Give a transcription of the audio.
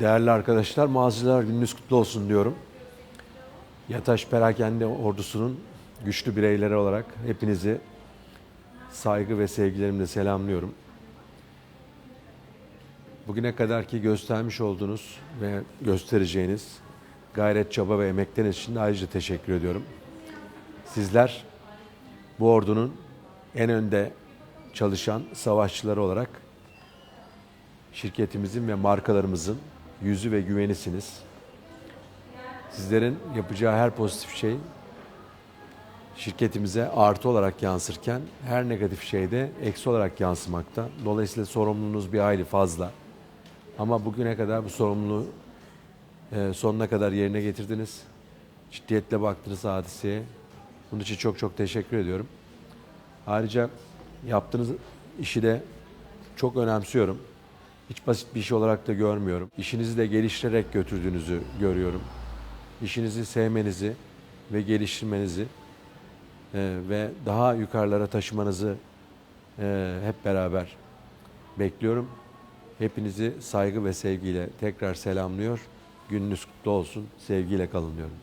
Değerli arkadaşlar, mağazalar gününüz kutlu olsun diyorum. Yataş Perakende ordusunun güçlü bireyleri olarak hepinizi saygı ve sevgilerimle selamlıyorum. Bugüne kadarki göstermiş olduğunuz ve göstereceğiniz gayret, çaba ve emekleriniz için ayrıca teşekkür ediyorum. Sizler bu ordunun en önde çalışan savaşçıları olarak şirketimizin ve markalarımızın yüzü ve güvenisiniz. Sizlerin yapacağı her pozitif şey şirketimize artı olarak yansırken her negatif şey de eksi olarak yansımakta. Dolayısıyla sorumluluğunuz bir hayli fazla. Ama bugüne kadar bu sorumluluğu e, sonuna kadar yerine getirdiniz. Ciddiyetle baktınız hadiseye. Bunun için çok çok teşekkür ediyorum. Ayrıca yaptığınız işi de çok önemsiyorum. Hiç basit bir iş olarak da görmüyorum. İşinizi de geliştirerek götürdüğünüzü görüyorum. İşinizi sevmenizi ve geliştirmenizi e, ve daha yukarılara taşımanızı e, hep beraber bekliyorum. Hepinizi saygı ve sevgiyle tekrar selamlıyor. Gününüz kutlu olsun. Sevgiyle kalın diyorum.